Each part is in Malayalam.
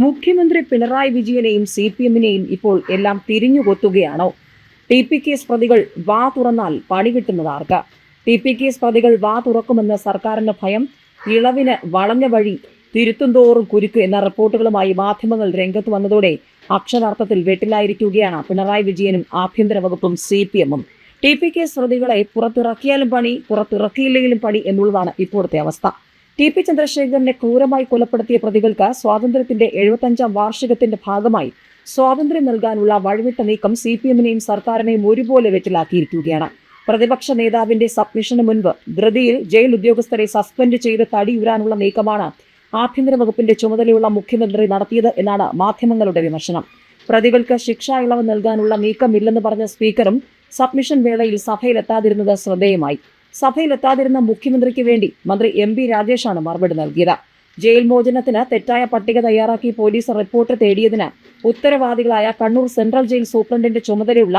മുഖ്യമന്ത്രി പിണറായി വിജയനെയും സി പി എമ്മിനെയും ഇപ്പോൾ എല്ലാം തിരിഞ്ഞുകൊത്തുകയാണോ. ടി പി കേസ് പ്രതികൾ വാ തുറന്നാൽ പണി കിട്ടുന്നത് ആർക്ക്? ടി പി കേസ് പ്രതികൾ വാ തുറക്കുമെന്ന സർക്കാരിന്റെ ഭയം ഇളവിന് വളഞ്ഞ വഴി തിരുത്തുന്തോറും കുരുക്ക് എന്ന റിപ്പോർട്ടുകളുമായി മാധ്യമങ്ങൾ രംഗത്ത് വന്നതോടെ അക്ഷരാർത്ഥത്തിൽ വെട്ടിലായിരിക്കുകയാണ് പിണറായി വിജയനും ആഭ്യന്തര വകുപ്പും സി പി എമ്മും. ടി പി കേസ് പ്രതികളെ പുറത്തിറക്കിയാലും പണി പുറത്തിറക്കിയില്ലെങ്കിലും പണി എന്നുള്ളതാണ് ഇപ്പോഴത്തെ അവസ്ഥ. ടി പി ചന്ദ്രശേഖരനെ ക്രൂരമായി കൊലപ്പെടുത്തിയ പ്രതികൾക്ക് സ്വാതന്ത്ര്യത്തിന്റെ എഴുപത്തഞ്ചാം വാർഷികത്തിന്റെ ഭാഗമായി സ്വാതന്ത്ര്യം നൽകാനുള്ള വഴിവിട്ട നീക്കം സി പി എമ്മിനെയും സർക്കാരിനെയും ഒരുപോലെ വെറ്റിലാക്കിയിരിക്കുകയാണ്. പ്രതിപക്ഷ നേതാവിന്റെ സബ്മിഷന് മുൻപ് ധൃതിയിൽ ജയിൽ ഉദ്യോഗസ്ഥരെ സസ്പെൻഡ് ചെയ്ത് തടിയുരാനുള്ള നീക്കമാണ് ആഭ്യന്തര വകുപ്പിന്റെ ചുമതലയുള്ള മുഖ്യമന്ത്രി നടത്തിയത് എന്നാണ് മാധ്യമങ്ങളുടെ വിമർശനം. പ്രതികൾക്ക് ശിക്ഷാ ഇളവ് നൽകാനുള്ള നീക്കമില്ലെന്ന് പറഞ്ഞ സ്പീക്കറും സബ്മിഷൻ വേളയിൽ സഭയിലെത്താതിരുന്നത് ശ്രദ്ധേയമായി. സഭയിലെത്താതിരുന്ന മുഖ്യമന്ത്രിക്ക് വേണ്ടി മന്ത്രി എം പി രാജേഷാണ് മറുപടി നൽകിയത്. ജയിൽ മോചനത്തിന് തെറ്റായ പട്ടിക തയ്യാറാക്കി പോലീസ് റിപ്പോർട്ട് തേടിയതിന് ഉത്തരവാദികളായ കണ്ണൂർ സെൻട്രൽ ജയിൽ സൂപ്രണ്ടിന്റെ ചുമതലയുള്ള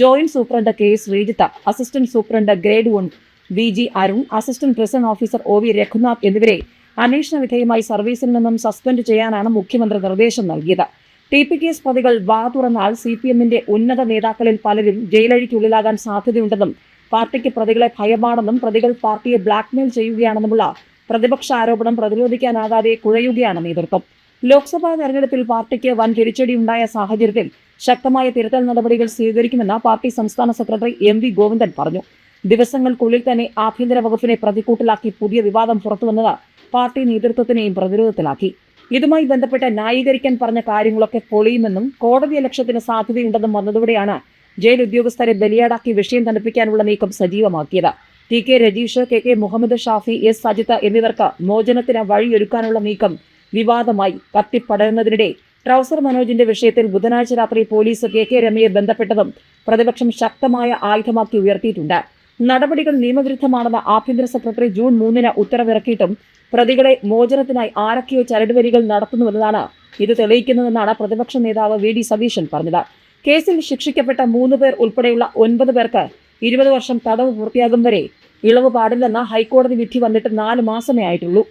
joint superintendent K S Sreejith assistant superintendent grade one V G Arun assistant prison officer O V Raghunath എന്നിവരെ അന്വേഷണ വിധേയമായി സർവീസിൽ നിന്നും സസ്പെൻഡ് ചെയ്യാനാണ് മുഖ്യമന്ത്രി നിർദ്ദേശം നൽകിയത്. ടി പി കേസ് പ്രതികൾ വാ തുറന്നാൽ സി പി എമ്മിന്റെ ഉന്നത നേതാക്കളിൽ പലരും ജയിലഴിക്കുള്ളിലാകാൻ സാധ്യതയുണ്ടെന്നും പാർട്ടിക്ക് പ്രതികളെ ഭയമാണെന്നും പ്രതികൾ പാർട്ടിയെ ബ്ലാക്ക്മെയിൽ ചെയ്യുകയാണെന്നുമുള്ള പ്രതിപക്ഷ ആരോപണം പ്രതിരോധിക്കാനാകാതെ കുഴയുകയാണ് നേതൃത്വം. ലോക്സഭാ തെരഞ്ഞെടുപ്പിൽ പാർട്ടിക്ക് വൻ തിരിച്ചടിയുണ്ടായ സാഹചര്യത്തിൽ ശക്തമായ തിരുത്തൽ നടപടികൾ സ്വീകരിക്കുമെന്ന് പാർട്ടി സംസ്ഥാന സെക്രട്ടറി എം വി ഗോവിന്ദൻ പറഞ്ഞു. ദിവസങ്ങൾക്കുള്ളിൽ തന്നെ ആഭ്യന്തര വകുപ്പിനെ പ്രതിക്കൂട്ടിലാക്കി പുതിയ വിവാദം പുറത്തുവന്നത് പാർട്ടി നേതൃത്വത്തിനെയും പ്രതിരോധത്തിലാക്കി. ഇതുമായി ബന്ധപ്പെട്ട് ന്യായീകരിക്കാൻ പറഞ്ഞ കാര്യങ്ങളൊക്കെ പൊളിയുമെന്നും കോടതി ലക്ഷ്യത്തിന് സാധ്യതയുണ്ടെന്നും വന്നതോടെയാണ് ജയിൽ ഉദ്യോഗസ്ഥരെ ബലിയാടാക്കി വിഷയം തണുപ്പിക്കാനുള്ള നീക്കം സജീവമാക്കിയത്. T K Rajeesh K K Muhammad Shafi S Sajith എന്നിവർക്ക് മോചനത്തിന് വഴിയൊരുക്കാനുള്ള നീക്കം വിവാദമായി കത്തിപ്പടരുന്നതിനിടെ ട്രൗസർ മനോജിന്റെ വിഷയത്തിൽ ബുധനാഴ്ച രാത്രി പോലീസ് കെ കെ രമയെ ബന്ധപ്പെട്ടതും പ്രതിപക്ഷം ശക്തമായ ആയുധമാക്കി ഉയർത്തിയിട്ടുണ്ട്. നടപടികൾ നിയമവിരുദ്ധമാണെന്ന് ആഭ്യന്തര സെക്രട്ടറി ജൂൺ മൂന്നിന് ഉത്തരവിറക്കിയിട്ടും പ്രതികളെ മോചനത്തിനായി ആരൊക്കെയോ ചരടുവലികൾ നടത്തുന്നുവെന്നതാണ് ഇത് തെളിയിക്കുന്നതെന്നാണ് പ്രതിപക്ഷ നേതാവ് വി ഡി സതീശൻ പറഞ്ഞത്. കേസിൽ ശിക്ഷിക്കപ്പെട്ട മൂന്ന് പേർ ഉൾപ്പെടെയുള്ള ഒൻപത് പേർക്ക് ഇരുപത് വർഷം തടവ് പൂർത്തിയാകും വരെ ഇളവ് പാടില്ലെന്ന ഹൈക്കോടതി വിധി വന്നിട്ട് നാല് മാസമേ ആയിട്ടുള്ളൂ.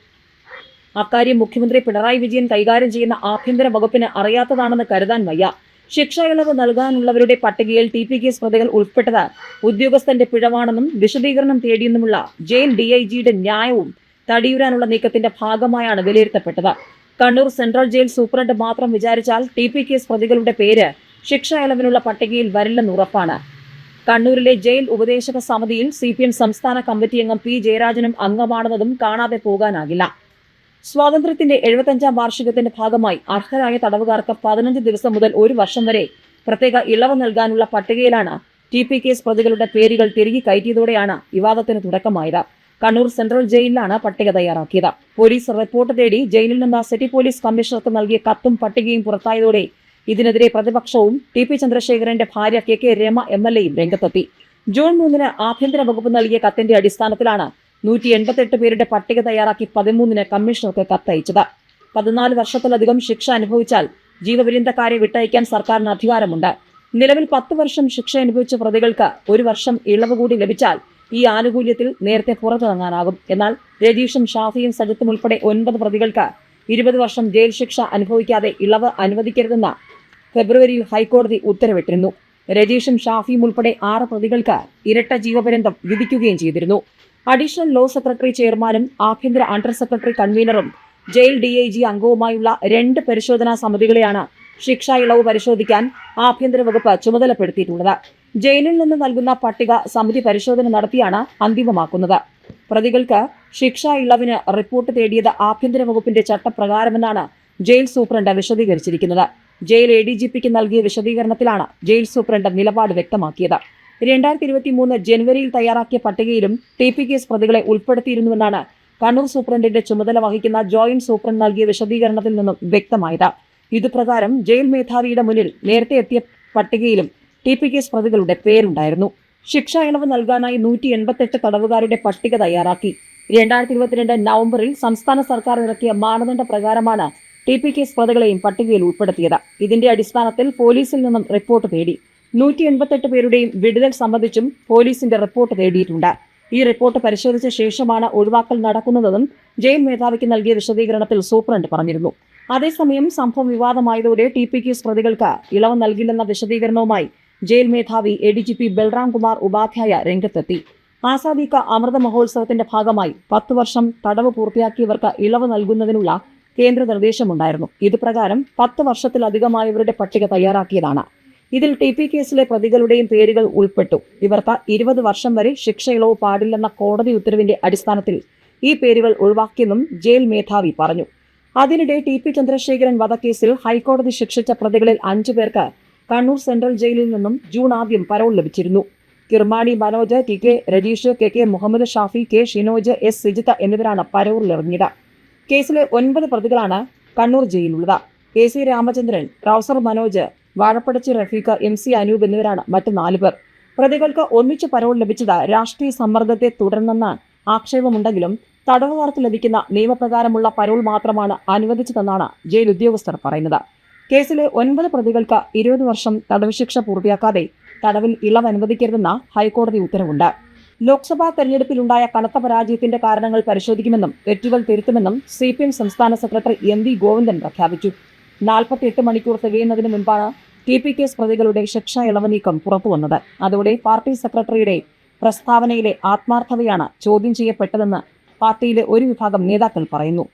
അക്കാര്യം മുഖ്യമന്ത്രി പിണറായി വിജയൻ കൈകാര്യം ചെയ്യുന്ന ആഭ്യന്തര വകുപ്പിന് അറിയാത്തതാണെന്ന് കരുതാൻ വയ്യ. ശിക്ഷ ഇളവ് നൽകാനുള്ളവരുടെ പട്ടികയിൽ ടി പി കേസ് പ്രതികൾ ഉൾപ്പെട്ടത് ഉദ്യോഗസ്ഥന്റെ പിഴവാണെന്നും വിശദീകരണം തേടിയെന്നുമുള്ള ജയിൽ ഡി ഐ ജിയുടെ ന്യായവും തടിയുരാനുള്ള നീക്കത്തിന്റെ ഭാഗമായാണ് വിലയിരുത്തപ്പെട്ടത്. കണ്ണൂർ സെൻട്രൽ ജയിൽ സൂപ്രണ്ട് മാത്രം വിചാരിച്ചാൽ ടി പി കേസ് പ്രതികളുടെ പേര് ശിക്ഷ ഇളവിനുള്ള പട്ടികയിൽ വരില്ലെന്ന് ഉറപ്പാണ്. കണ്ണൂരിലെ ജയിൽ ഉപദേശക സമിതിയിൽ സി പി എം സംസ്ഥാന കമ്മിറ്റി അംഗം പി ജയരാജനും അംഗമാണെന്നതും കാണാതെ പോകാനാകില്ല. സ്വാതന്ത്ര്യത്തിന്റെ എഴുപത്തഞ്ചാം വാർഷികത്തിന്റെ ഭാഗമായി അർഹരായ തടവുകാർക്ക് പതിനഞ്ച് ദിവസം മുതൽ ഒരു വർഷം വരെ പ്രത്യേക ഇളവ് നൽകാനുള്ള പട്ടികയിലാണ് ടി പി കേസ് പ്രതികളുടെ പേരുകൾ തിരികെ കയറ്റിയതോടെയാണ് വിവാദത്തിന് തുടക്കമായത്. കണ്ണൂർ സെൻട്രൽ ജയിലിലാണ് പട്ടിക തയ്യാറാക്കിയത്. പോലീസ് റിപ്പോർട്ട് തേടി ജയിലിൽ നിന്ന് സിറ്റി പോലീസ് കമ്മീഷണർക്ക് നൽകിയ കത്തും പട്ടികയും പുറത്തായതോടെ ഇതിനെതിരെ പ്രതിപക്ഷവും ടി പി ചന്ദ്രശേഖരന്റെ ഭാര്യ K K Rema M L എയും രംഗത്തെത്തി. ജൂൺ മൂന്നിന് ആഭ്യന്തര വകുപ്പ് നൽകിയ കത്തിന്റെ അടിസ്ഥാനത്തിലാണ് നൂറ്റി എൺപത്തെട്ട് പേരുടെ പട്ടിക തയ്യാറാക്കി പതിമൂന്നിന് കമ്മീഷണർക്ക് കത്തയച്ചത്. പതിനാല് വർഷത്തിലധികം ശിക്ഷ അനുഭവിച്ചാൽ ജീവപര്യന്തക്കാരെ വിട്ടയക്കാൻ സർക്കാരിന് അധികാരമുണ്ട്. നിലവിൽ പത്ത് വർഷം ശിക്ഷ അനുഭവിച്ച പ്രതികൾക്ക് ഒരു വർഷം ഇളവ് കൂടി ലഭിച്ചാൽ ഈ ആനുകൂല്യത്തിൽ നേരത്തെ പുറത്തിറങ്ങാനാകും. എന്നാൽ രജീഷും ഷാഫിയും സജിത്തും ഉൾപ്പെടെ ഒൻപത് പ്രതികൾക്ക് ഇരുപത് വർഷം ജയിൽ ശിക്ഷ അനുഭവിക്കാതെ ഇളവ് അനുവദിക്കരുതെന്ന് ഫെബ്രുവരിയിൽ ഹൈക്കോടതി ഉത്തരവിട്ടിരുന്നു. രജീഷും ഷാഫിയും ഉൾപ്പെടെ ആറ് പ്രതികൾക്ക് ഇരട്ട ജീവപര്യന്തം വിധിക്കുകയും ചെയ്തിരുന്നു. അഡീഷണൽ ലോ സെക്രട്ടറി ചെയർമാനും ആഭ്യന്തര അണ്ടർ സെക്രട്ടറി കൺവീനറും ജയിൽ ഡി ഐ ജി അംഗവുമായുള്ള രണ്ട് പരിശോധനാ സമിതികളെയാണ് ശിക്ഷാ ഇളവ് പരിശോധിക്കാൻ ആഭ്യന്തര വകുപ്പ് ചുമതലപ്പെടുത്തിയിട്ടുള്ളത്. ജയിലിൽ നിന്ന് നൽകുന്ന പട്ടിക സമിതി പരിശോധന നടത്തിയാണ് അന്തിമമാക്കുന്നത്. പ്രതികൾക്ക് ശിക്ഷാ ഇളവിന് റിപ്പോർട്ട് തേടിയത് ആഭ്യന്തര വകുപ്പിന്റെ ചട്ടപ്രകാരമെന്നാണ് ജയിൽ സൂപ്രണ്ട് വിശദീകരിച്ചിരിക്കുന്നത്. ജയിൽ എ ഡി ജി പിക്ക് നൽകിയ വിശദീകരണത്തിലാണ് ജയിൽ സൂപ്രണ്ട് നിലപാട് വ്യക്തമാക്കിയത്. രണ്ടായിരത്തി ഇരുപത്തി മൂന്ന് ജനുവരിയിൽ തയ്യാറാക്കിയ പട്ടികയിലും ടി പി കേസ് പ്രതികളെ ഉൾപ്പെടുത്തിയിരുന്നുവെന്നാണ് കണ്ണൂർ സൂപ്രണ്ടിന്റെ ചുമതല വഹിക്കുന്ന ജോയിന്റ് സൂപ്രണ്ട് നൽകിയ വിശദീകരണത്തിൽ നിന്നും വ്യക്തമായത്. ഇതുപ്രകാരം ജയിൽ മേധാവിയുടെ മുന്നിൽ നേരത്തെ എത്തിയ പട്ടികയിലും ടി പി കേസ് പ്രതികളുടെ പേരുണ്ടായിരുന്നു. ശിക്ഷ ഇളവ് നൽകാനായി നൂറ്റി എൺപത്തെട്ട് തടവുകാരുടെ പട്ടിക തയ്യാറാക്കി. രണ്ടായിരത്തി ഇരുപത്തിരണ്ട് നവംബറിൽ സംസ്ഥാന സർക്കാർ ഇറക്കിയ മാനദണ്ഡ പ്രകാരമാണ് ടി പി കേസ് പ്രതികളെയും പട്ടികയിൽ ഉൾപ്പെടുത്തിയത്. ഇതിന്റെ അടിസ്ഥാനത്തിൽ പോലീസിൽ നിന്നും റിപ്പോർട്ട് തേടി. നൂറ്റി എൺപത്തെട്ട് പേരുടെയും വിടുതൽ സംബന്ധിച്ചും പോലീസിന്റെ റിപ്പോർട്ട് തേടിയിട്ടുണ്ട്. ഈ റിപ്പോർട്ട് പരിശോധിച്ച ശേഷമാണ് ഒഴിവാക്കൽ നടക്കുന്നതെന്നും ജയിൽ മേധാവിക്ക് നൽകിയ വിശദീകരണത്തിൽ സൂപ്രണ്ട് പറഞ്ഞിരുന്നു. അതേസമയം സംഭവം വിവാദമായതോടെ ടി പി കേസ് പ്രതികൾക്ക് ഇളവ് നൽകില്ലെന്ന വിശദീകരണവുമായി ജയിൽ മേധാവി A D G P Balram Kumar Upadhyaya രംഗത്തെത്തി. ആസാദി അമൃത മഹോത്സവത്തിന്റെ ഭാഗമായി പത്തു വർഷം തടവ് പൂർത്തിയാക്കിയവർക്ക് ഇളവ് നൽകുന്നതിനുള്ള കേന്ദ്ര നിർദ്ദേശമുണ്ടായിരുന്നു. ഇത് പ്രകാരം പത്ത് വർഷത്തിലധികമായവരുടെ പട്ടിക തയ്യാറാക്കിയതാണ്. ഇതിൽ ടി പി കേസിലെ പ്രതികളുടെയും പേരുകൾ ഉൾപ്പെട്ടു. ഇവർക്ക് ഇരുപത് വർഷം വരെ ശിക്ഷ ഇളവ് പാടില്ലെന്ന കോടതി ഉത്തരവിന്റെ അടിസ്ഥാനത്തിൽ ഈ പേരുകൾ ഒഴിവാക്കിയെന്നും ജയിൽ മേധാവി പറഞ്ഞു. അതിനിടെ ടി പി ചന്ദ്രശേഖരൻ വധക്കേസിൽ ഹൈക്കോടതി ശിക്ഷിച്ച പ്രതികളിൽ അഞ്ചു പേർക്ക് കണ്ണൂർ സെൻട്രൽ ജയിലിൽ നിന്നും ജൂൺ ആദ്യം പരോൾ ലഭിച്ചിരുന്നു. Kirmani Manoj T K Rajeesh K K Muhammad Shafi K Shinoj S. Sijitha എന്നിവരാണ് പരോളിലിറങ്ങിയത് കേസിലെ ഒൻപത് പ്രതികളാണ് കണ്ണൂർ ജയിലിലുള്ളത്. K C Ramachandran റൌസർ Manoj Vazhapadachi Rafeeq M C Anoop എന്നിവരാണ് മറ്റു നാല് പേർ. പ്രതികൾക്ക് ഒന്നിച്ച് പരോൾ ലഭിച്ചത് രാഷ്ട്രീയ സമ്മർദ്ദത്തെ തുടർന്നെന്ന ആക്ഷേപമുണ്ടെങ്കിലും തടവുകാർക്ക് ലഭിക്കുന്ന നിയമപ്രകാരമുള്ള പരോൾ മാത്രമാണ് അനുവദിച്ചതെന്നാണ് ജയിൽ ഉദ്യോഗസ്ഥർ പറയുന്നത്. കേസിലെ ഒൻപത് പ്രതികൾക്ക് ഇരുപത് വർഷം തടവ് ശിക്ഷ പൂർത്തിയാക്കാതെ തടവിൽ ഇളവ് അനുവദിക്കരുതെന്ന ഹൈക്കോടതി ഉത്തരവുണ്ട്. ലോക്സഭാ തെരഞ്ഞെടുപ്പിലുണ്ടായ കനത്ത പരാജയത്തിന്റെ കാരണങ്ങൾ പരിശോധിക്കുമെന്നും തെറ്റുകൾ തിരുത്തുമെന്നും സി പി എം സംസ്ഥാന സെക്രട്ടറി എം വി ഗോവിന്ദൻ പ്രഖ്യാപിച്ചു. നാൽപ്പത്തിയെട്ട് മണിക്കൂർ തികയുന്നതിന് മുൻപാണ് ടി പി കേസ് പ്രതികളുടെ ശിക്ഷാ ഇളവ് നീക്കം പുറത്തുവന്നത്. അതോടെ പാർട്ടി സെക്രട്ടറിയുടെ പ്രസ്താവനയിലെ ആത്മാർത്ഥതയാണ് ചോദ്യം ചെയ്യപ്പെട്ടതെന്ന് പാർട്ടിയിലെ ഒരു വിഭാഗം നേതാക്കൾ പറയുന്നു.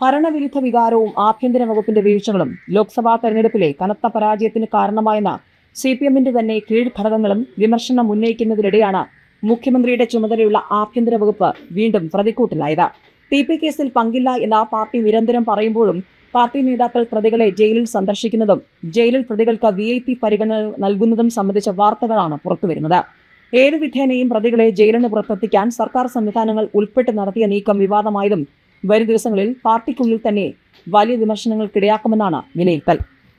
ഭരണവിരുദ്ധ വികാരവും ആഭ്യന്തര വകുപ്പിന്റെ വീഴ്ചകളും ലോക്സഭാ തെരഞ്ഞെടുപ്പിലെ കനത്ത പരാജയത്തിന് കാരണമായെന്ന സി പി എമ്മിന്റെ തന്നെ കീഴ്ഘടകങ്ങളും വിമർശനം ഉന്നയിക്കുന്നതിനിടെയാണ് മുഖ്യമന്ത്രിയുടെ ചുമതലയുള്ള ആഭ്യന്തര വകുപ്പ് വീണ്ടും പ്രതിക്കൂട്ടിലായത്. ടി പി കേസിൽ പങ്കില്ല എന്ന പാർട്ടി നിരന്തരം പറയുമ്പോഴും പാർട്ടി നേതാക്കൾ പ്രതികളെ ജയിലിൽ സന്ദർശിക്കുന്നതും ജയിലിൽ പ്രതികൾക്ക് വി ഐ പി പരിഗണന നൽകുന്നതും സംബന്ധിച്ച വാർത്തകളാണ് പുറത്തുവരുന്നത്. ഏത് വിധേനയും പ്രതികളെ ജയിലിന് പുറത്തെത്തിക്കാൻ സർക്കാർ സംവിധാനങ്ങൾ ഉൾപ്പെട്ട് നടത്തിയ നീക്കം വിവാദമായതും വരും ദിവസങ്ങളിൽ പാർട്ടിക്കുള്ളിൽ തന്നെ വലിയ വിമർശനങ്ങൾക്കിടയാക്കുമെന്നാണ് വിലയിരുത്തൽ.